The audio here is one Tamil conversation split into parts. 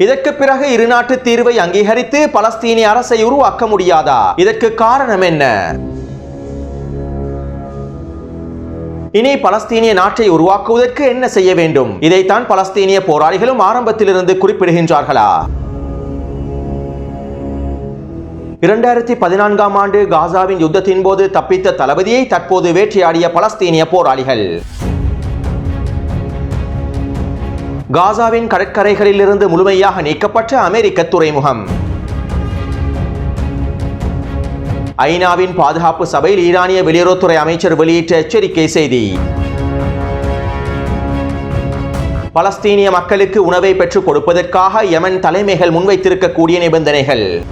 இதற்கு பிறகு இருநாட்டு தீர்வை அங்கீகரித்து பலஸ்தீனிய அரசை உருவாக்க முடியாதா? இதற்கு காரணம் என்ன? இனி பலஸ்தீனிய நாட்டை உருவாக்குவதற்கு என்ன செய்ய வேண்டும்? இதைத்தான் பலஸ்தீனிய போராளிகளும் ஆரம்பத்திலிருந்து குறிப்பிடுகின்றார்களா? இரண்டாயிரத்தி பதினான்காம் ஆண்டு காசாவின் யுத்தத்தின் போது தப்பித்த தளபதியை தற்போது வேட்டையாடிய பலஸ்தீனிய போராளிகள். காசாவின் கடற்கரைகளில் இருந்து முழுமையாக நீக்கப்பட்ட அமெரிக்க துறைமுகம். ஐநாவின் பாதுகாப்பு சபையில் ஈரானிய வெளியுறவுத்துறை அமைச்சர் வெளியிட்ட எச்சரிக்கை செய்தி. பலஸ்தீனிய மக்களுக்கு உணவை பெற்றுக் கொடுப்பதற்காக யமன் தலைமைகள் முன்வைத்திருக்கக்கூடிய நிபந்தனைகள்.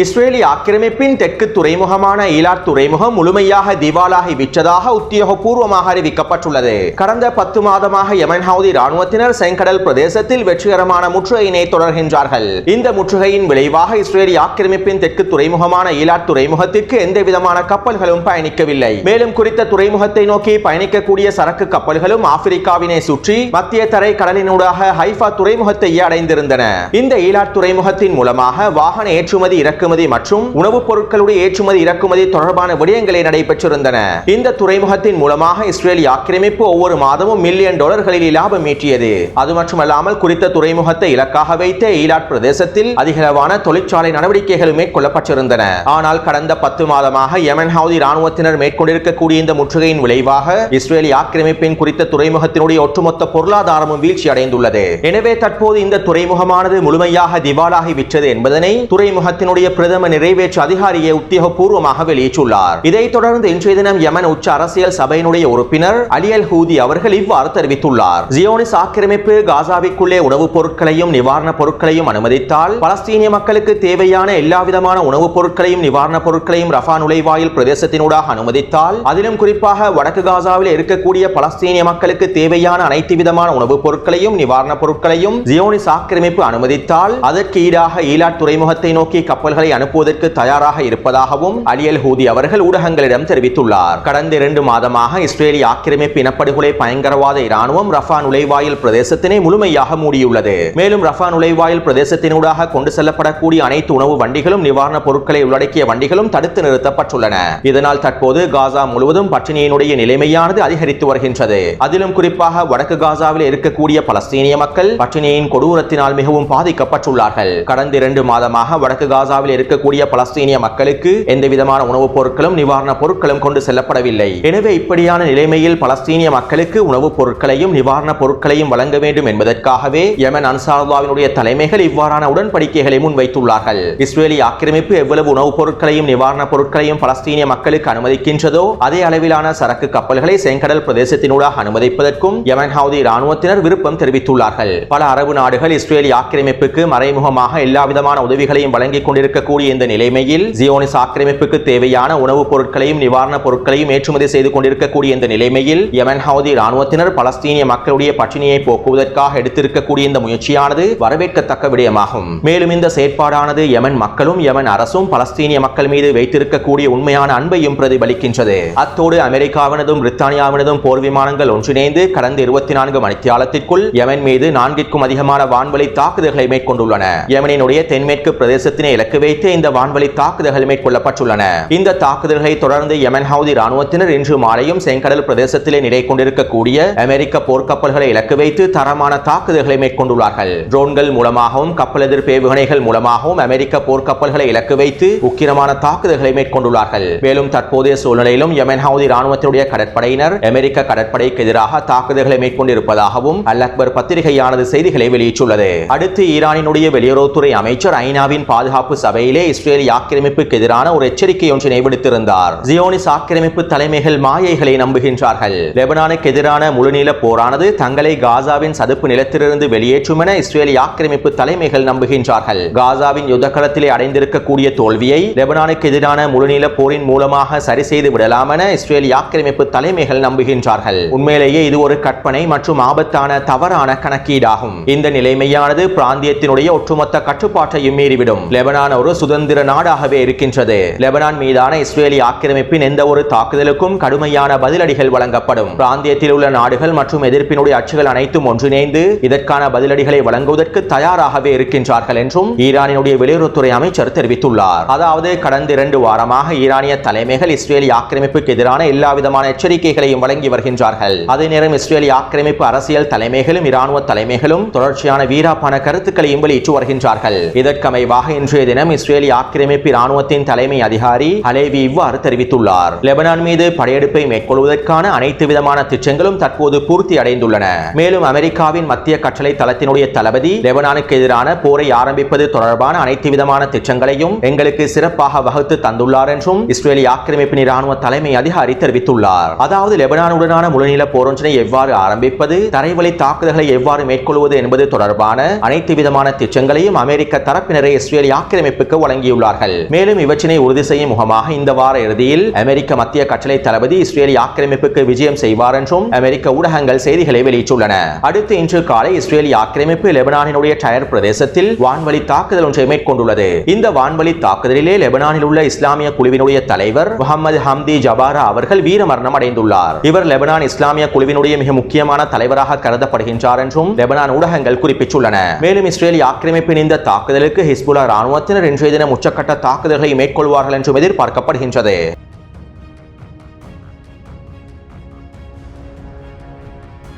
இஸ்ரேலிய ஆக்கிரமிப்பின் தெற்கு துறைமுகமான ஈலார் துறைமுகம் முழுமையாக திவாலாகி விற்றதாக உத்தியோகபூர்வமாக அறிவிக்கப்பட்டுள்ளது. கடந்த பத்து மாதமாக யமன் ஹவுதி ராணுவத்தினர் செங்கடல் பிரதேசத்தில் வெற்றிகரமான முற்றுகையினை தொடர்கின்றார்கள். இந்த முற்றுகையின் விளைவாக இஸ்ரேலிய ஆக்கிரமிப்பின் தெற்கு துறைமுகமான ஈலார் துறைமுகத்திற்கு எந்த விதமான கப்பல்களும் பயணிக்கவில்லை. மேலும் குறித்த துறைமுகத்தை நோக்கி பயணிக்கக்கூடிய சரக்கு கப்பல்களும் ஆப்பிரிக்காவினை சுற்றி மத்திய தரை கடலினூடாக ஹைஃபா துறைமுகத்தை அடைந்திருந்தன. இந்த ஈலார் துறைமுகத்தின் மூலமாக வாகன ஏற்றுமதி இறக்குமதி மற்றும் உணவுப் பொருட்களுடைய ஏற்றுமதி இறக்குமதி தொடர்பான விடயங்களை நடைபெற்றிருந்தன. இந்த துறைமுகத்தின் மூலமாக இஸ்ரேல் ஆக்கிரமிப்பு ஒவ்வொரு மாதமும் மில்லியன் டாலர்களில் லாபம் ஈட்டியது. அது மட்டுமல்லாமல் குறித்த துறைமுகத்தை இலக்காக வைத்த ஈலாட் பிரதேசத்தில் அதிகளவான தொழிற்சாலை நடவடிக்கைகள் மேற்கொள்ளப்பட்டிருந்தன. ஆனால் கடந்த பத்து மாதமாக யமன் ஹவுதி ராணுவத்தினர் மேற்கொண்டிருக்கக்கூடிய இந்த முற்றுகையின் விளைவாக இஸ்ரேலிய ஆக்கிரமிப்பின் குறித்த துறைமுகத்தினுடைய ஒட்டுமொத்த பொருளாதாரமும் வீழ்ச்சி அடைந்துள்ளது எனவே தற்போது இந்த துறைமுகமானது முழுமையாக திவாலாகி விற்றது என்பதனை துறைமுகத்தினுடைய பிரதம நிறைவேற்று அதிகாரியை உத்தியோகபூர்வமாக வெளியிட்டுள்ளார். இதைத் தொடர்ந்து இன்றைய தினம் யமன் உச்ச அரசியல் சபையினுடைய உறுப்பினர் அலியல் ஹூதி அவர்கள் இவ்வாறு தெரிவித்துள்ளார். ஜியோனிஸ் ஆக்கிரமிப்பு காசாவிற்குள்ளே உணவுப் பொருட்களையும் நிவாரணப் பொருட்களையும் அனுமதித்தால் பலஸ்தீனிய மக்களுக்கு தேவையான எல்லா விதமான உணவுப் பொருட்களையும் நிவாரணப் பொருட்களையும் ரஃபா நுழைவாயில் பிரதேசத்தினூடாக அனுமதித்தால் அதிலும் குறிப்பாக வடக்கு காசாவில் இருக்கக்கூடிய பலஸ்தீனிய மக்களுக்கு தேவையான அனைத்து விதமான உணவுப் பொருட்களையும் நிவாரணப் பொருட்களையும் ஜியோனிஸ் ஆக்கிரமிப்பு அனுமதித்தால் அதற்கு ஈடாக ஈலாட் துறைமுகத்தை நோக்கி கப்பல்கள் அனுப்புவதற்கு தயாராக இருப்பதாகவும் அலியல் ஹூதி அவர்கள் ஊடகங்களிடம் தெரிவித்துள்ளார். கடந்த இரண்டு மாதமாக இஸ்ரேலிய ஆக்கிரமிப்பு இனப்படுகொலை பயங்கரவாத இராணுவம் ரஃபா நுழைவாயில் பிரதேசத்தினை முழுமையாக மூடியுள்ளது. மேலும் ரஃபா நுழைவாயில் பிரதேசத்தினூடாக கொண்டு செல்லப்படக்கூடிய அனைத்து உணவு வண்டிகளும் நிவாரணப் பொருட்களை உள்ளடக்கிய வண்டிகளும் தடுத்து நிறுத்தப்பட்டுள்ளன. இதனால் தற்போது காசா முழுவதும் பட்டினியினுடைய நிலைமையானது அதிகரித்து வருகின்றது. அதிலும் குறிப்பாக வடக்கு காசாவில் இருக்கக்கூடிய பலஸ்தீனிய மக்கள் பட்டினியின் கொடூரத்தினால் மிகவும் பாதிக்கப்பட்டுள்ளார்கள். கடந்த இரண்டு மாதமாக வடக்கு காசாவில் இருக்கக்கூடிய பலஸ்தீனிய மக்களுக்கு எந்த விதமான உணவுப் பொருட்களும் நிவாரணப் பொருட்களும் கொண்டு செல்லப்படவில்லை. எனவே இப்படியான நிலைமையில் பலஸ்தீனிய மக்களுக்கு உணவுப் பொருட்களையும் நிவாரணப் பொருட்களையும் வழங்க வேண்டும் என்பதற்காகவே யமன் அன்சாருல்லாவினுடைய தலைமைகள் இவ்வாறான உடன்படிக்கைகளை முன்வைத்துள்ளார்கள். இஸ்ரேலிய ஆக்கிரமிப்பு எவ்வளவு உணவுப் பொருட்களையும் நிவாரணப் பொருட்களையும் பலஸ்தீனிய மக்களுக்கு அனுமதிக்கின்றதோ அதே அளவிலான சரக்கு கப்பல்களை செங்கடல் பிரதேசத்தினூடாக அனுமதிப்பதற்கும் யமன் ஹவுதி ராணுவத்தினர் விருப்பம் தெரிவித்துள்ளார்கள். பல அரபு நாடுகள் இஸ்ரேலிய ஆக்கிரமிப்புக்கு மறைமுகமாக எல்லா விதமான உதவிகளையும் வழங்கிக் கொண்டிருக்க இருக்கக்கூடிய இந்த நிலைமையில் ஜியோனிஸ் ஆக்கிரமிப்புக்கு தேவையான உணவுப் பொருட்களையும் நிவாரணப் பொருட்களையும் ஏற்றுமதி செய்து கொண்டிருக்கக்கூடிய இந்த நிலைமையில் யமன் ஹவுதி ராணுவத்தினர் பலஸ்தீனிய மக்களுடைய பட்டினியை போக்குவதற்காக எடுத்திருக்கக்கூடிய இந்த முயற்சியானது வரவேற்கத்தக்க விடயமாகும். மேலும் இந்த செயற்பாடானது யமன் மக்களும் யமன் அரசும் பலஸ்தீனிய மக்கள் மீது வைத்திருக்கக்கூடிய உண்மையான அன்பையும் பிரதிபலிக்கின்றது. அத்தோடு அமெரிக்காவினதும் பிரித்தானியாவினதும் போர் விமானங்கள் ஒன்றிணைந்து கடந்த இருபத்தி நான்கு மணித்தியாலத்திற்குள் யமன் மீது நான்கிற்கும் அதிகமான வான்வழி தாக்குதல்களை மேற்கொண்டுள்ளன. யமனினுடைய தென்மேற்கு பிரதேசத்தினை இலக்குவே வைத்து இந்த வான்வழி தாக்குதல்கள் மேற்கொள்ளப்பட்டுள்ளன. இந்த தாக்குதல்களை தொடர்ந்து யமன் ஹவுதி ராணுவத்தினர் இன்று மாலையும் செங்கடல் பிரதேசத்திலே நிலை கொண்டிருக்கக்கூடிய அமெரிக்க போர்க்கப்பல்களை இலக்கு வைத்து தரமான தாக்குதல்களை மேற்கொண்டுள்ளார்கள். ட்ரோன்கள் மூலமாகவும் கப்பல் எதிர்ப்பு ஏவுகணைகள் மூலமாகவும் அமெரிக்க போர்க்கப்பல்களை இலக்கு வைத்து உக்கிரமான தாக்குதல்களை மேற்கொண்டுள்ளார்கள். மேலும் தற்போதைய சூழ்நிலையிலும் யமன் ஹவுதி ராணுவத்தினுடைய கடற்படையினர் அமெரிக்க கடற்படைக்கு எதிராக தாக்குதல்களை மேற்கொண்டிருப்பதாகவும் அல் அக்பர் பத்திரிகையானது செய்திகளை வெளியிட்டுள்ளது. அடுத்து ஈரானினுடைய வெளியுறவுத்துறை அமைச்சர் ஐநாவின் பாதுகாப்பு சபை வரையிலே இஸ்ரேலிய ஆக்கிரமிப்புக்கு எதிரான ஒரு எச்சரிக்கை ஒன்றினை விடுத்திருந்தார் ஜியோனிஸ் ஆக்கிரமிப்பு தலைமைகள் மாயைகளை நம்புகின்றார்கள். லெபனானுக்கு எதிரான முழுநீள போரானது தங்களை காசாவின் சதுப்பு நிலத்திலிருந்து வெளியேற்றும் என இஸ்ரேலிய ஆக்கிரமிப்பு தலைமைகள் நம்புகின்றார்கள். காசாவின் யுத்தகலத்திலே அடைந்திருக்கக்கூடிய தோல்வியை லெபனானுக்கு எதிரான முழுநீள போரின் மூலமாக சரி செய்து விடலாம் என இஸ்ரேலிய ஆக்கிரமிப்பு தலைமைகள் நம்புகின்றார்கள். உண்மையிலேயே இது ஒரு கற்பனை மற்றும் ஆபத்தான தவறான கணக்கீடாகும். இந்த நிலைமையானது பிராந்தியத்தினுடைய ஒட்டுமொத்த கட்டுப்பாட்டையும் மீறிவிடும். லெபனான் ஒரு ஒரு சுதந்திர நாடாகவே இருக்கின்றது. லெபனான் மீதான இஸ்ரேலிய ஆக்கிரமிப்பின் எந்த ஒரு தாக்குதலுக்கும் கடுமையான பதிலடிகள் வழங்கப்படும். பிராந்தியத்தில் உள்ள நாடுகள் மற்றும் எதிர்ப்பினுடைய அச்சுகள் அனைத்தும் ஒன்றிணைந்து இதற்கான பதிலடிகளை வழங்குவதற்கு தயாராகவே இருக்கின்றார்கள் என்றும் ஈரானினுடைய வெளியுறவுத்துறை அமைச்சர் தெரிவித்துள்ளார். அதாவது கடந்த இரண்டு வாரமாக ஈரானிய தலைமைகள் இஸ்ரேலிய ஆக்கிரமிப்புக்கு எதிரான எல்லா விதமான எச்சரிக்கைகளையும் வழங்கி வருகின்றார்கள். அதே நேரம் இஸ்ரேலிய ஆக்கிரமிப்பு அரசியல் தலைமைகளும் இராணுவ தலைமைகளும் தொடர்ச்சியான வீராப்பான கருத்துக்களையும் வெளியிட்டு வருகின்றார்கள். இதற்கமைவாக இன்றைய தினம் இஸ்ரேலிய ஆக்கிரமிப்பு இராணுவத்தின் தலைமை அதிகாரி அலேவி இவ்வாறு தெரிவித்துள்ளார். லெபனான் மீது படையெடுப்பை மேற்கொள்வதற்கான அனைத்து விதமான திட்டங்களும் தற்போது பூர்த்தி அடைந்துள்ளன. மேலும் அமெரிக்காவின் மத்திய கட்டளை தளத்தினுடைய தளபதி லெபனானுக்கு எதிரான போரை ஆரம்பிப்பது தொடர்பான அனைத்து விதமான திட்டங்களையும் எங்களுக்கு சிறப்பாக வகுத்து தந்துள்ளார் என்றும் இஸ்ரேலிய ஆக்கிரமிப்பின் இராணுவ தலைமை அதிகாரி தெரிவித்துள்ளார். அதாவது லெபனானுடனான முழுநில போரொன்றினை எவ்வாறு ஆரம்பிப்பது தரைவழி தாக்குதல்களை எவ்வாறு மேற்கொள்வது என்பது தொடர்பான அனைத்து விதமான திட்டங்களையும் அமெரிக்க தரப்பினரை இஸ்ரேலிய ஆக்கிரமிப்பு ஆக்கிரமிப்புக்கு வழங்கியுள்ளார்கள். மேலும் இவற்றினை உறுதி செய்யும் முகமாக இந்த வார இறுதியில் அமெரிக்க மத்திய கட்டளை தளபதி இஸ்ரேலிய ஆக்கிரமிப்புக்கு விஜயம் செய்வார் என்றும் அமெரிக்க ஊடகங்கள் செய்திகளை வெளியிட்டுள்ளன. அடுத்து இன்று காலை இஸ்ரேலிய ஆக்கிரமிப்பு லெபனானினுடைய டயர் பிரதேசத்தில் வான்வழி தாக்குதல் ஒன்றை மேற்கொண்டுள்ளது. இந்த வான்வழி தாக்குதலிலே லெபனானில் உள்ள இஸ்லாமிய குழுவினுடைய தலைவர் முகமது ஹம்தி ஜபாரா அவர்கள் வீரமரணம் அடைந்துள்ளார். இவர் லெபனான் இஸ்லாமிய குழுவினுடைய மிக முக்கியமான தலைவராக கருதப்படுகின்றார் என்றும் லெபனான் ஊடகங்கள் குறிப்பிட்டுள்ளன. மேலும் இஸ்ரேலிய ஆக்கிரமிப்பின் இந்த தாக்குதலுக்கு ஹிஸ்புல்லா ராணுவத்தினர் இன்றைய தினம் உச்சக்கட்ட தாக்குதல்களை மேற்கொள்வார்கள் என்றும் எதிர்பார்க்கப்படுகின்றது.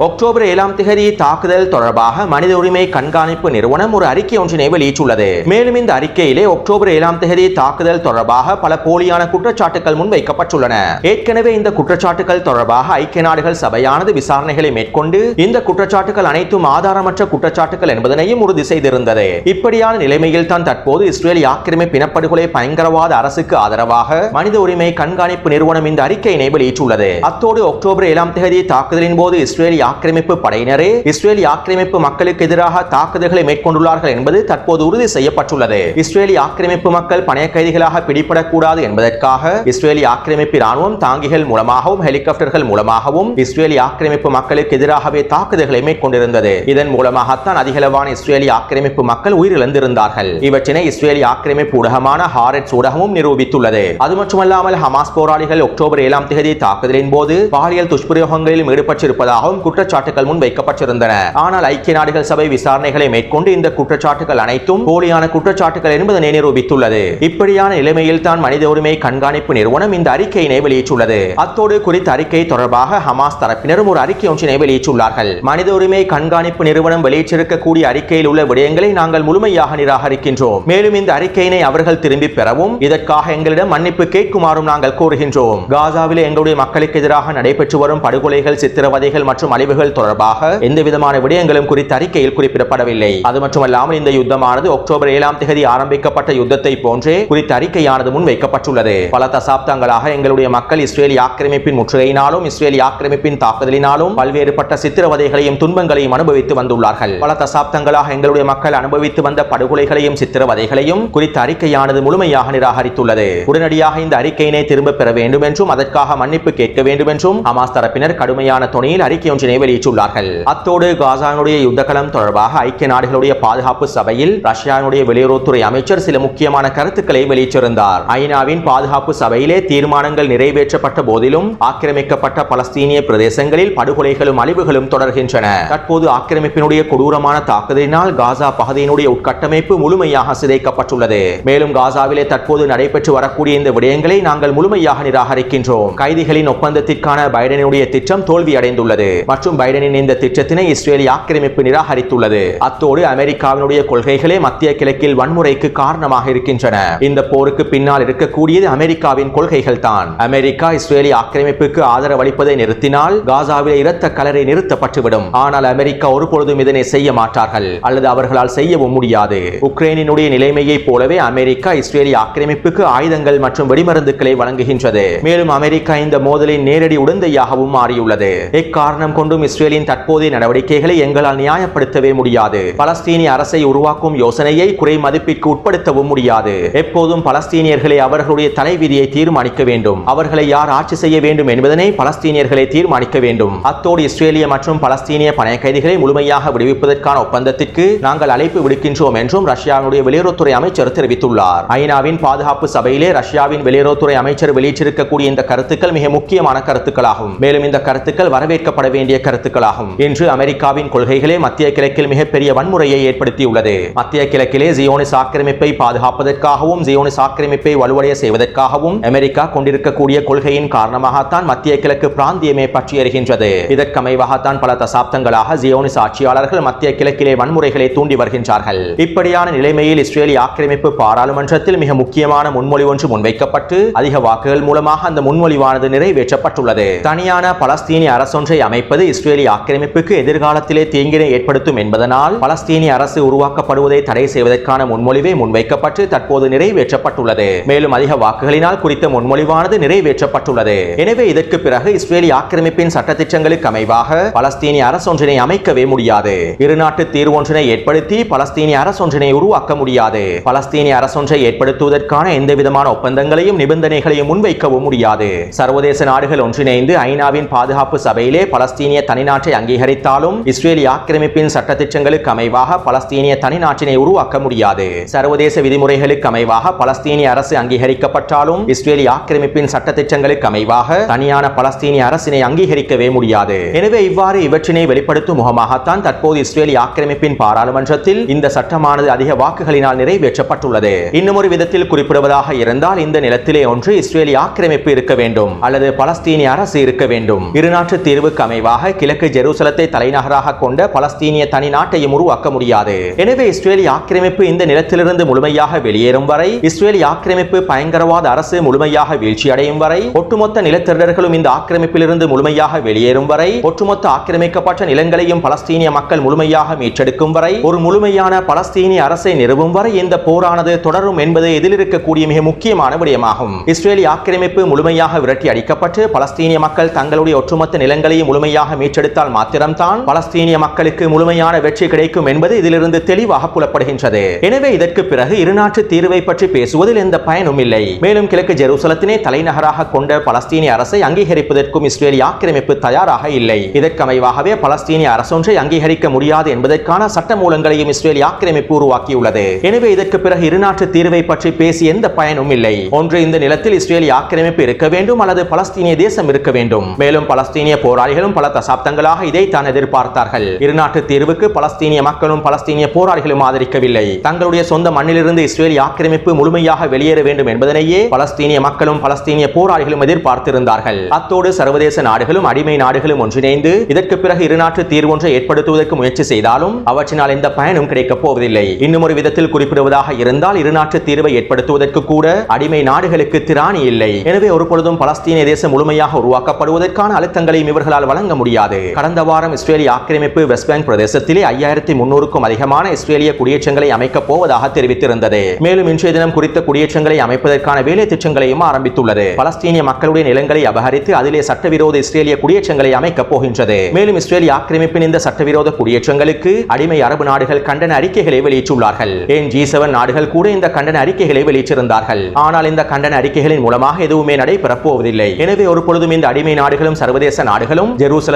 அக்டோபர் ஏழாம் திகதி தாக்குதல் தொடர்பாக மனித உரிமை கண்காணிப்பு நிறுவனம் ஒரு அறிக்கை ஒன்றினை வெளியிட்டுள்ளது. மேலும் இந்த அறிக்கையிலே அக்டோபர் ஏழாம் திகதி தாக்குதல் தொடர்பாக பல போலியான குற்றச்சாட்டுகள் முன்வைக்கப்பட்டுள்ளன. ஏற்கனவே இந்த குற்றச்சாட்டுகள் தொடர்பாக ஐக்கிய நாடுகள் சபையானது விசாரணைகளை மேற்கொண்டு இந்த குற்றச்சாட்டுகள் அனைத்தும் ஆதாரமற்ற குற்றச்சாட்டுகள் என்பதனையும் உறுதி செய்திருந்தது. இப்படியான நிலைமையில் தான் தற்போது இஸ்ரேல் ஆக்கிரமிப்பு இனப்படுகொலை பயங்கரவாத அரசுக்கு ஆதரவாக மனித உரிமை கண்காணிப்பு நிறுவனம் இந்த அறிக்கையினை வெளியிட்டுள்ளது. அத்தோடு அக்டோபர் ஏழாம் தேதி தாக்குதலின் போது இஸ்ரேல் ஆக்கிரமிப்பு படையினரே இஸ்ரேலி ஆக்கிரமிப்பு மக்களுக்கு எதிராக தாக்குதல்களை மேற்கொண்டுள்ளார்கள் என்பது தற்போது உறுதி செய்யப்பட்டுள்ளது. இஸ்ரேலி ஆக்கிரமிப்பு மக்கள் பணைய கைதிகளாக பிடிபடக்கூடாது என்பதற்காக இஸ்ரேலி ஆக்கிரமிப்பு ராணுவம் தாங்கிகள் மூலமாகவும் ஹெலிகாப்டர்கள் மூலமாகவும் இஸ்ரேலி ஆக்கிரமிப்பு மக்களுக்கு எதிராகவே தாக்குதல்களை மேற்கொண்டிருந்தது. இதன் மூலமாகத்தான் அதிகளவான இஸ்ரேலி ஆக்கிரமிப்பு மக்கள் உயிரிழந்திருந்தார்கள். இவற்றினை இஸ்ரேலி ஆக்கிரமிப்பு ஊடகமான ஹாரெட்ஸ் ஊடகமும் நிரூபித்துள்ளது. அது மட்டுமல்லாமல் ஹமாஸ் போராளிகள் அக்டோபர் ஏழாம் தேதி தாக்குதலின் போது பாலியல் துஷ்பிரயோகங்களில் ஈடுபட்டிருப்பதாகவும் குற்றச்சாட்டுகள் முன்வைக்கப்பட்டிருந்தன. ஆனால் ஐக்கிய நாடுகள் சபை விசாரணைகளை மேற்கொண்டு இந்த குற்றச்சாட்டுகள் அனைத்தும் போலியான குற்றச்சாட்டுகள் என்பதனை நிரூபித்துள்ளது. இப்படியான நிலைமையில் தான் மனித உரிமை கண்காணிப்பு நிறுவனம் இந்த அறிக்கையினை வெளியிட்டுள்ளது. அத்தோடு குறித்த அறிக்கை தொடர்பாக ஹமாஸ் தரப்பினரும் ஒரு அறிக்கை ஒன்றினை வெளியிட்டுள்ளார்கள். மனித உரிமை கண்காணிப்பு நிறுவனம் வெளியிட்டிருக்கக்கூடிய அறிக்கையில் உள்ள விடயங்களை நாங்கள் முழுமையாக நிராகரிக்கின்றோம். மேலும் இந்த அறிக்கையினை அவர்கள் திரும்பி பெறவும் இதற்காக எங்களிடம் மன்னிப்பு கேட்குமாறும் நாங்கள் கோருகின்றோம். காசாவில் எங்களுடைய மக்களுக்கு எதிராக நடைபெற்று வரும் படுகொலைகள் சித்திரவதைகள் மற்றும் அழிவுகள் தொடர்பாக எந்த விதமான விடயங்களும் குறித்த அறிக்கையில் குறிப்பிடப்படவில்லை. அது மட்டுமல்லாமல் இந்த யுத்தமானது அக்டோபர் ஏழாம் தேதி ஆரம்பிக்கப்பட்ட யுத்தத்தை போன்றே குறித்த அறிக்கையானது முன்வைக்கப்பட்டுள்ளது. பல தசாப்தங்களாக எங்களுடைய மக்கள் இஸ்ரேலி ஆக்கிரமிப்பின் முற்றுகையினாலும் இஸ்ரேலி ஆக்கிரமிப்பின் தாக்குதலினாலும் பல்வேறுபட்ட சித்திரவதைகளையும் துன்பங்களையும் அனுபவித்து வந்துள்ளார்கள். பல தசாப்தங்களாக எங்களுடைய மக்கள் அனுபவித்து வந்த படுகொலைகளையும் சித்திரவதைகளையும் குறித்த அறிக்கையானது முழுமையாக நிராகரித்துள்ளது. உடனடியாக இந்த அறிக்கையினை திரும்ப பெற வேண்டும் என்றும் அதற்காக மன்னிப்பு கேட்க வேண்டும் என்றும் அமாஸ் தரப்பினர் கடுமையான துணையில் அறிக்கை ஒன்றினை வெளியிட்டுள்ளார்கள் அத்தோடு காசானுடைய யுத்தகலம் தொடர்பாக ஐக்கிய நாடுகளுடைய பாதுகாப்பு சபையில் ரஷ்யாவுடைய வெளியுறவுத்துறை அமைச்சர் சில முக்கியமான கருத்துக்களை வெளியிட்டிருந்தார். ஐநாவின் பாதுகாப்பு சபையிலே தீர்மானங்கள் நிறைவேற்றப்பட்ட போதிலும் ஆக்கிரமிக்கப்பட்ட பலஸ்தீனிய பிரதேசங்களில் படுகொலைகளும் அழிவுகளும் தொடர்கின்றன. தற்போது ஆக்கிரமிப்பினுடைய கொடூரமான தாக்குதலினால் காசா பகுதியினுடைய உட்கட்டமைப்பு முழுமையாக சிதைக்கப்பட்டுள்ளது. மேலும் காசாவிலே தற்போது நடைபெற்று வரக்கூடிய இந்த விடயங்களை நாங்கள் முழுமையாக நிராகரிக்கின்றோம். கைதிகளின் ஒப்பந்தத்திற்கான பைடனுடைய திட்டம் தோல்வியடைந்துள்ளது. மற்றும் மற்றும் பைடனின் இந்த திட்டத்தினை இஸ்ரேலிய ஆக்கிரமிப்பு நிராகரித்துள்ளது. அத்தோடு அமெரிக்காவினுடைய கொள்கைகளே மத்திய கிழக்கில் வன்முறைக்கு காரணமாக இருக்கின்றன. இந்த போருக்கு பின்னால் இருக்கக்கூடியது அமெரிக்காவின் கொள்கைகள் தான். அமெரிக்கா இஸ்ரேலிய ஆக்கிரமிப்புக்கு ஆதரவளிப்பதை நிறுத்தினால் காசாவில் இரத்த கலரை நிறுத்தப்பட்டுவிடும். ஆனால் அமெரிக்கா ஒருபொழுதும் இதனை செய்ய மாட்டார்கள். அல்லது அவர்களால் செய்யவும் முடியாது. உக்ரைனினுடைய நிலைமையைப் போலவே அமெரிக்கா இஸ்ரேலிய ஆக்கிரமிப்புக்கு ஆயுதங்கள் மற்றும் வெடிமருந்துகளை வழங்குகின்றது. மேலும் அமெரிக்கா இந்த மோதலின் நேரடி உடந்தையாகவும் மாறியுள்ளது. இக்காரணம் கொண்டு கொண்டும் இஸ்ரேலின் தற்போதைய நடவடிக்கைகளை எங்களால் நியாயப்படுத்தவே முடியாது. பலஸ்தீனிய அரசை உருவாக்கும் யோசனையை குறை மதிப்பிற்கு உட்படுத்தவும் முடியாது. எப்போதும் பலஸ்தீனியர்களை அவர்களுடைய தலைவிதியை தீர்மானிக்க வேண்டும். அவர்களை யார் ஆட்சி செய்ய வேண்டும் என்பதனை பலஸ்தீனியர்களை தீர்மானிக்க வேண்டும். அத்தோடு இஸ்ரேலிய மற்றும் பலஸ்தீனிய பணைய கைதிகளை முழுமையாக விடுவிப்பதற்கான ஒப்பந்தத்திற்கு நாங்கள் அழைப்பு விடுக்கின்றோம் என்றும் ரஷ்யாவுடைய வெளியுறவுத்துறை அமைச்சர் தெரிவித்துள்ளார். ஐநாவின் பாதுகாப்பு சபையிலே ரஷ்யாவின் வெளியுறவுத்துறை அமைச்சர் வெளியிட்டிருக்கக்கூடிய இந்த கருத்துக்கள் மிக முக்கியமான கருத்துக்களாகும். மேலும் இந்த கருத்துக்கள் வரவேற்கப்பட வேண்டிய கருத்துக்களாகும் இன்று அமெரிக்காவின் கொள்கைகளே மத்திய கிழக்கில் மிகப்பெரிய வன்முறையை ஏற்படுத்தியுள்ளது. மத்திய கிழக்கிலே ஜியோனிஸ் ஆக்கிரமிப்பை பாதுகாப்பதற்காகவும் ஜியோனிஸ் ஆக்கிரமிப்பை வலுவடைய செய்வதற்காகவும் அமெரிக்கா கொண்டிருக்கக்கூடிய கொள்கையின் காரணமாகத்தான் மத்திய கிழக்கு பிராந்தியமே பற்றி எறிகின்றது இதற்கமைவாகத்தான் பல தசாப்தங்களாக ஜியோனிஸ் ஆட்சியாளர்கள் மத்திய கிழக்கிலே வன்முறைகளை தூண்டி வருகின்றார்கள். இப்படியான நிலைமையில் இஸ்ரேலிய ஆக்கிரமிப்பு பாராளுமன்றத்தில் மிக முக்கியமான முன்மொழி ஒன்று முன்வைக்கப்பட்டு அதிக வாக்குகள் மூலமாக அந்த முன்மொழிவானது நிறைவேற்றப்பட்டுள்ளது. தனியான பலஸ்தீனிய அரசொன்றை அமைப்பது இஸ்ரேலிய ஆக்கிரமிப்புக்கு எதிர்காலத்திலே தீங்கினை ஏற்படுத்தும் என்பதனால் பலஸ்தீனிய அரசு உருவாக்கப்படுவதை தடை செய்வதற்கான முன்மொழிவை முன்வைக்கப்பட்டு தற்போது நிறைவேற்றப்பட்டுள்ளது. மேலும் அதிக வாக்குகளினால் குறித்த முன்மொழிவானது நிறைவேற்றப்பட்டுள்ளது. எனவே இதற்கு பிறகு இஸ்ரேலிய ஆக்கிரமிப்பின் சட்டத்திட்டங்களுக்கு அமைவாக பலஸ்தீனிய அரசொன்றினை அமைக்கவே முடியாது. இருநாட்டு தீர்வு ஒன்றினை ஏற்படுத்தி பலஸ்தீனிய அரசொன்றினை உருவாக்க முடியாது. பலஸ்தீனிய அரசொன்றை ஏற்படுத்துவதற்கான எந்தவிதமான ஒப்பந்தங்களையும் நிபந்தனைகளையும் முன்வைக்கவும் முடியாது. சர்வதேச நாடுகள் ஒன்றிணைந்து ஐநாவின் பாதுகாப்பு சபையிலே பலஸ்தீனிய தனிநாட்டை அங்கீகரித்தாலும் இஸ்ரேல் ஆக்கிரமிப்பின் சட்டத்திட்டங்களுக்கு அமைவாக பலஸ்தீனிய தனிநாட்டினை உருவாக்க முடியாது. சர்வதேச விதிமுறைகளுக்கு அமைவாக பலஸ்தீனிய அரசு அங்கீகரிக்கப்பட்டாலும் இஸ்ரேல் ஆக்கிரமிப்பின் சட்டத்திட்டங்களுக்கு அமைவாக தனியான பலஸ்தீனிய அரசினை அங்கீகரிக்கவே முடியாது. எனவே இவ்வாறு இவற்றினை வெளிப்படுத்தும் முகமாகத்தான் தற்போது இஸ்ரேல் ஆக்கிரமிப்பின் பாராளுமன்றத்தில் இந்த சட்டமானது அதிக வாக்குகளினால் நிறைவேற்றப்பட்டுள்ளது. இன்னும் ஒரு விதத்தில் குறிப்பிடுவதாக இருந்தால் இந்த நிலத்திலே ஒன்று இஸ்ரேலி ஆக்கிரமிப்பு இருக்க வேண்டும் அல்லது பலஸ்தீனிய அரசு இருக்க வேண்டும். இருநாட்டு தீர்வுக்கு அமைவாக கிழக்கு ஜெருசலத்தை தலைநகராக கொண்ட பலஸ்தீனிய தனி நாட்டையும் உருவாக்க முடியாது. எனவே இஸ்ரேலிய ஆக்கிரமிப்பு இந்த நிலத்திலிருந்து முழுமையாக வெளியேறும் வரை இஸ்ரேலிய ஆக்கிரமிப்பு பயங்கரவாத அரசு முழுமையாக வீழ்ச்சியடையும் வரை ஒட்டுமொத்த நிலத்திரர்களும் இந்த ஆக்கிரமிப்பிலிருந்து முழுமையாக வெளியேறும் வரை ஒட்டுமொத்த ஆக்கிரமிக்கப்பட்ட நிலங்களையும் பலஸ்தீனிய மக்கள் முழுமையாக மீட்டெடுக்கும் வரை ஒரு முழுமையான பலஸ்தீனிய அரசை நிறுவும் வரை இந்த போரானது தொடரும் என்பது இதில் இருக்கக்கூடிய மிக முக்கியமான விடயமாகும். இஸ்ரேலிய ஆக்கிரமிப்பு முழுமையாக விரட்டி அடிக்கப்பட்டு பலஸ்தீனிய மக்கள் தங்களுடைய ஒட்டுமொத்த நிலங்களையும் முழுமையாக மீட்டெடுத்தால் மாத்திரம்தான் பலஸ்தீனிய மக்களுக்கு முழுமையான வெற்றி கிடைக்கும் என்பது இதிலிருந்து தெளிவாக புலப்படுகின்றது. எனவே இதற்கு பிறகு இருநாட்டு தீர்வை பற்றி பேசுவதில் எந்த பயனும் இல்லை. மேலும் கிழக்கு ஜெருசலத்தினை தலைநகராக கொண்ட பலஸ்தீனிய அரசை அங்கீகரிப்பதற்கும் இஸ்ரேல் ஆக்கிரமிப்பு தயாராக இல்லை. இதற்கமைவாகவே பலஸ்தீனிய அரசொன்றை அங்கீகரிக்க முடியாது என்பதற்கான சட்ட மூலங்களையும் இஸ்ரேல் ஆக்கிரமிப்பு உருவாக்கியுள்ளது. எனவே இதற்கு பிறகு இருநாட்டு தீர்வை பற்றி பேசி எந்த பயனும் இல்லை. ஒன்று இந்த நிலத்தில் இஸ்ரேல் ஆக்கிரமிப்பு இருக்க வேண்டும் அல்லது பலஸ்தீனிய தேசம் இருக்க வேண்டும். மேலும் பலஸ்தீனிய போராளிகளும் பல தசாப்தங்களாக இதைத்தான் எதிர்பார்த்தார்கள். இருநாட்டு தீர்வுக்கு பலஸ்தீனிய மக்களும் பலஸ்தீனிய போராளிகளும் ஆதரிக்கவில்லை. தங்களுடைய சொந்த மண்ணிலிருந்து இஸ்ரேல் ஆக்கிரமிப்பு முழுமையாக வெளியேற வேண்டும் என்பதனையே பலஸ்தீனிய மக்களும் பலஸ்தீனிய போராளிகளும் எதிர்பார்த்திருந்தார்கள். அத்தோடு சர்வதேச நாடுகளும் அடிமை நாடுகளும் ஒன்றிணைந்து இதற்கு பிறகு இருநாட்டு தீர்வு ஒன்றை ஏற்படுத்துவதற்கு முயற்சி செய்தாலும் அவற்றினால் எந்த பயனும் கிடைக்கப் போவதில்லை. இன்னும் ஒரு விதத்தில் குறிப்பிடுவதாக இருந்தால் இருநாட்டு தீர்வை ஏற்படுத்துவதற்கு கூட அடிமை நாடுகளுக்கு திராணி இல்லை. எனவே ஒரு பொழுதும் பலஸ்தீனிய தேசம் முழுமையாக உருவாக்கப்படுவதற்கான அழுத்தங்களையும் இவர்களால் வழங்க முடியாது. கடந்த வாரம் இஸ்ரேலிய ஆக்கிரமிப்பு வெஸ்ட் பேங்க் பிரதேசத்திலே ஐயாயிரத்தி முன்னூறுக்கும் அதிகமான இஸ்ரேலிய குடியேற்றங்களை அமைக்கப் போவதாக தெரிவித்திருந்தது. மேலும் இன்றைய தினம் குறித்த குடியேற்றங்களை அமைப்பதற்கான வேலை திட்டங்களையும் ஆரம்பித்துள்ளது. பலஸ்தீனிய மக்களுடைய நிலங்களை அபகரித்து அதிலே சட்டவிரோத இஸ்ரேலிய குடியேற்றங்களை அமைக்கப் போகின்றது. மேலும் இஸ்ரேலிய ஆக்கிரமிப்பின் இந்த சட்டவிரோத குடியேற்றங்களுக்கு அடிமை அரபு நாடுகள் கண்டன அறிக்கைகளை வெளியிட்டுள்ளார்கள். ஏன் ஜி செவன் நாடுகள் கூட இந்த கண்டன அறிக்கைகளை வெளியிட்டிருந்தார்கள்? ஆனால் இந்த கண்டன அறிக்கைகளின் மூலமாக எதுவுமே நடைபெறப் போவதில்லை. எனவே ஒரு பொழுதும் இந்த அடிமை நாடுகளும் சர்வதேச நாடுகளும்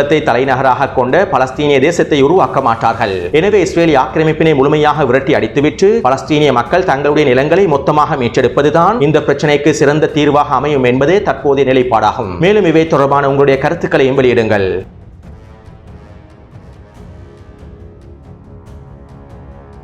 ஜெருசலத்தை தலைநகராக கொண்ட பலஸ்தீனிய தேசத்தை உருவாக்க மாட்டார்கள் எனவே இஸ்ரேலிய ஆக்கிரமிப்பினை முழுமையாக விரட்டி அடித்துவிட்டு பலஸ்தீனிய மக்கள் தங்களுடைய நிலங்களை மொத்தமாக மீட்டெடுப்பதுதான் இந்த பிரச்சனைக்கு சிறந்த தீர்வாக அமையும் என்பதே தற்போதைய நிலைப்பாடாகும். மேலும் இவை தொடர்பான உங்களுடைய கருத்துக்களையும் வெளியிடுங்கள்.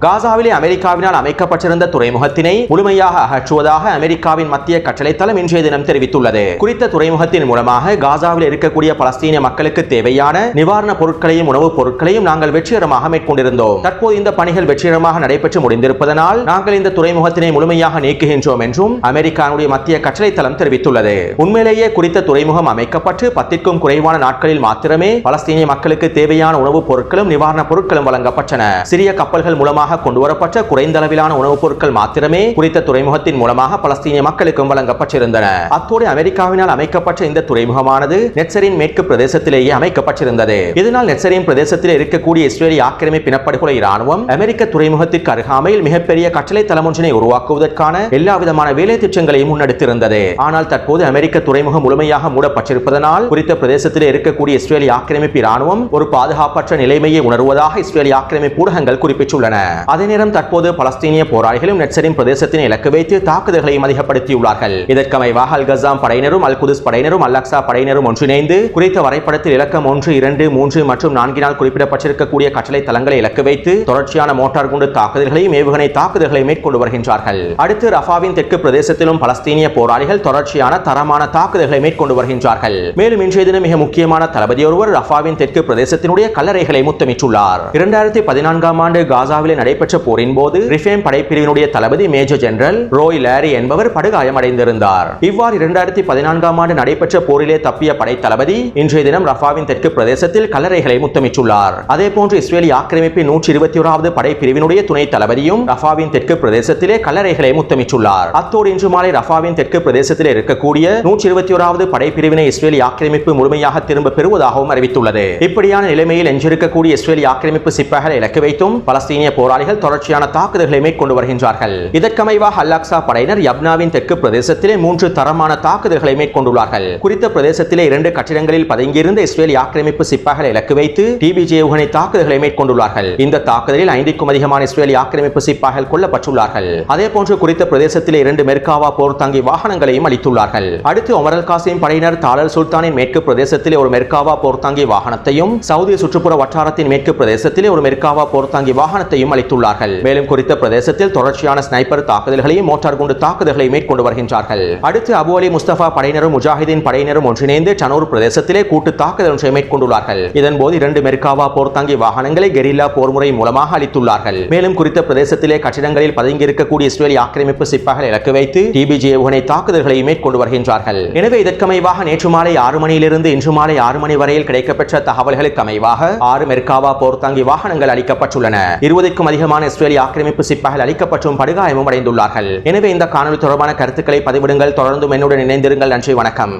காசாவிலே அமெரிக்காவினால் அமைக்கப்பட்டிருந்த துறைமுகத்தினை முழுமையாக அகற்றுவதாக அமெரிக்காவின் மத்திய கட்டளைத்தளம் இன்றைய தினம் தெரிவித்துள்ளது. குறித்த துறைமுகத்தின் மூலமாக காசாவில் இருக்கக்கூடிய பலஸ்தீனிய மக்களுக்கு தேவையான நிவாரணப் பொருட்களையும் உணவுப் பொருட்களையும் நாங்கள் வெற்றிகரமாக மேற்கொண்டிருந்தோம். தற்போது இந்த பணிகள் வெற்றிகரமாக நடைபெற்று முடிந்திருப்பதனால் நாங்கள் இந்த துறைமுகத்தினை முழுமையாக நீக்குகின்றோம் என்றும் அமெரிக்காவுடைய மத்திய கட்டளைத்தளம் தெரிவித்துள்ளது. உண்மையிலேயே குறித்த துறைமுகம் அமைக்கப்பட்டு பத்திற்கும் குறைவான நாட்களில் மாத்திரமே பலஸ்தீனிய மக்களுக்கு தேவையான உணவுப் பொருட்களும் நிவாரணப் பொருட்களும் வழங்கப்பட்டன. சிறிய கப்பல்கள் மூலமாக மூலமாக கொண்டுவரப்பட்ட குறைந்த அளவிலான உணவுப் பொருட்கள் மாத்திரமே குறித்த துறைமுகத்தின் மூலமாக பலஸ்தீனிய மக்களுக்கும் வழங்கப்பட்டிருந்தன. அத்தோடு அமெரிக்காவினால் அமைக்கப்பட்ட இந்த துறைமுகமானது நெட்சரின் மேற்கு பிரதேசத்திலேயே அமைக்கப்பட்டிருந்தது. இதனால் நெட்சரின் பிரதேசத்தில் இருக்கக்கூடிய இஸ்ரேலிய ஆக்கிரமிப்பு இனப்படுகொலை இராணுவம் அமெரிக்க துறைமுகத்திற்கு அருகாமையில் மிகப்பெரிய கட்டளை தளமொன்றினை உருவாக்குவதற்கான எல்லா விதமான வேலை திட்டங்களையும் முன்னெடுத்திருந்தது. ஆனால் தற்போது அமெரிக்க துறைமுகம் முழுமையாக மூடப்பட்டிருப்பதனால் குறித்த பிரதேசத்தில் இருக்கக்கூடிய இஸ்ரேலிய ஆக்கிரமிப்பு இராணுவம் ஒரு பாதுகாப்பற்ற நிலைமையை உணர்வதாக இஸ்ரேலிய ஆக்கிரமிப்பு ஊடகங்கள் குறிப்பிட்டுள்ளன. அதே நேரம் தற்போது பலஸ்தீனிய போராளிகளும் நெட்சரின் பிரதேசத்தினை இலக்கு வைத்து தாக்குதல்களையும் அதிகப்படுத்தியுள்ளார்கள். இதற்கமைவாக அல் கசாம் படையினரும் அல் குதிஸ் படையினரும் அல் அக்ஸா படையினரும் ஒன்றிணைந்து குறித்த வரைபடத்தில் இலக்கம் ஒன்று இரண்டு மூன்று மற்றும் நான்கினால் குறிப்பிடப்பட்டிருக்கக்கூடிய கட்டளை தளங்களை இலக்கு வைத்து தொடர்ச்சியான மோட்டார் குண்டு தாக்குதல்களையும் ஏவுகணை தாக்குதல்களை மேற்கொண்டு வருகின்றார்கள். அடுத்து ரஃபாவின் தெற்கு பிரதேசத்திலும் பலஸ்தீனிய போராளிகள் தொடர்ச்சியான தரமான தாக்குதல்களை மேற்கொண்டு வருகின்றார்கள். மேலும் இன்றைய தினம் மிக முக்கியமான தளபதி ஒருவர் ரஃபாவின் தெற்கு பிரதேசத்தினுடைய கல்லறைகளை முத்தமிட்டுள்ளார். இரண்டாயிரத்தி பதினான்காம் ஆண்டு காசாவிலே நடைபெற்ற போரின் போது ரிஃபேம் படைப்பிரிவினுடைய தளபதி மேஜர் ஜெனரல் ரோய் லாரி என்பவர் படுகாயமடைந்திருந்தார். இவ்வாறு இரண்டாயிரத்தி பதினான்காம் ஆண்டு நடைபெற்ற போரிலே தப்பிய படை தளபதி இன்றைய தினம் ரஃபாவின் தெற்கு பிரதேசத்தில் கல்லறைகளை முத்தமிட்டுள்ளார். அதே போன்று இஸ்ரேலி ஆக்கிரமிப்பின் நூற்றி இருபத்தி ஓராவது படைப்பிரிவினுடைய துணை தளபதியும் ரஃபாவின் தெற்கு பிரதேசத்திலே கல்லறைகளை முத்தமிட்டுள்ளார். அத்தோடு இன்று மாலை ரஃபாவின் தெற்கு பிரதேசத்தில் இருக்கக்கூடிய நூற்றி இருபத்தி ஓராவது படைப்பிரிவினை இஸ்ரேலி ஆக்கிரமிப்பு முழுமையாக திரும்ப பெறுவதாகவும் அறிவித்துள்ளது. இப்படியான நிலைமையில் எஞ்சிருக்கக்கூடிய இஸ்ரேலி ஆக்கிரமிப்பு சிப்பாக இலக்கு வைத்தும் பலஸ்தீனிய போரா தீவிரவாதிகள் தொடர்ச்சியான தாக்குதல்களை மேற்கொண்டு வருகின்றார்கள். இதற்கமைவாக அல்லாக்சா படையினர் யப்னாவின் தெற்கு பிரதேசத்திலே மூன்று தரமான தாக்குதல்களை மேற்கொண்டுள்ளார்கள். குறித்த பிரதேசத்திலே இரண்டு கட்டிடங்களில் பதுங்கியிருந்த இஸ்ரேல் ஆக்கிரமிப்பு சிப்பாய்களை இலக்கு வைத்து டிபிஜேவுகனை தாக்குதல்களை மேற்கொண்டுள்ளார்கள். இந்த தாக்குதலில் ஐந்துக்கும் அதிகமான இஸ்ரேல் ஆக்கிரமிப்பு சிப்பாய்கள் கொல்லப்பட்டுள்ளார்கள். அதே போன்று குறித்த பிரதேசத்திலே இரண்டு மெர்காவா போர் தங்கி வாகனங்களையும் அளித்துள்ளார்கள். அடுத்து ஒமரல் காசிம் படையினர் தாளல் சுல்தானின் மேற்கு பிரதேசத்திலே ஒரு மெர்காவா போர் தாங்கி வாகனத்தையும் சவுதி சுற்றுப்புற வட்டாரத்தின் மேற்கு பிரதேசத்திலே ஒரு மெர்காவா போர் தாங்கி வாகனத்தையும் அளித்துள்ளார்கள் மேலும் குறித்த பிரதேசத்தில் தொடர்ச்சியான ஸ்னைப்பர் தாக்குதல்களையும் மோட்டார் குண்டு தாக்குதல்களை மேற்கொண்டு வருகின்றார்கள். அடுத்து அபு அலி முஸ்தபா படையினரும் முஜாஹிதீன் படையினரும் ஒன்றிணைந்து சனூர் பிரதேசத்திலே கூட்டு தாக்குதல் ஒன்றை மேற்கொண்டுள்ளார்கள். இதன் போது இரண்டு மெர்காவா போர் தாங்கி வாகனங்களை கெரில்லா போர் முறை மூலமாக அளித்துள்ளார்கள் மேலும் குறித்த பிரதேசத்திலே கட்டிடங்களில் பதுங்கியிருக்கக்கூடிய இஸ்ரேலி ஆக்கிரமிப்பு சிப்பாக்களை இலக்கு வைத்து டிபிஜி ஏவுகணை தாக்குதல்களை மேற்கொண்டு வருகின்றார்கள். எனவே இதற்கமைவாக நேற்று மாலை ஆறு மணியிலிருந்து இன்று மாலை ஆறு மணி வரையில் கிடைக்கப்பெற்ற தகவல்களுக்கு அமைவாக ஆறு மெர்காவா போர் தாங்கி வாகனங்கள் அளிக்கப்பட்டுள்ளன இருபதுக்கும் அதிகமான இஸ்ரேலிய ஆக்கிரமிப்பு சிப்பாய்கள் அளிக்கப்பட்டும் படுகாயமும் அடைந்துள்ளார்கள். எனவே இந்த காணொலி தொடர்பான கருத்துக்களை பதிவிடுங்கள். தொடர்ந்தும் என்னுடன் இணைந்திருங்கள். நன்றி வணக்கம்.